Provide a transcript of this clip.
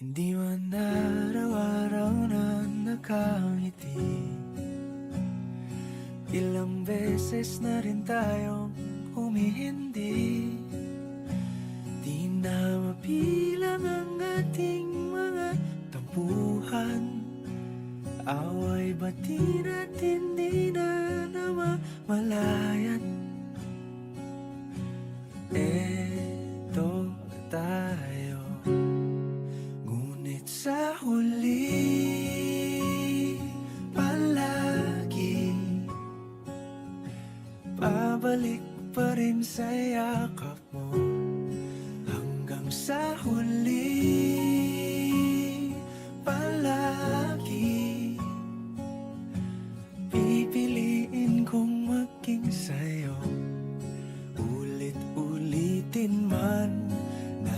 Hindi man araw-araw na nakangiti. Ilang beses na rin tayong humihindi. Di na mapilang ang ating mga tampuhan. Away bati natin di na namamalayan? Eto tayo Babalik pa rin sa yakap mo Hanggang sa huli. Palagi Pipiliin kong maging sa'yo. Ulit-ulitin man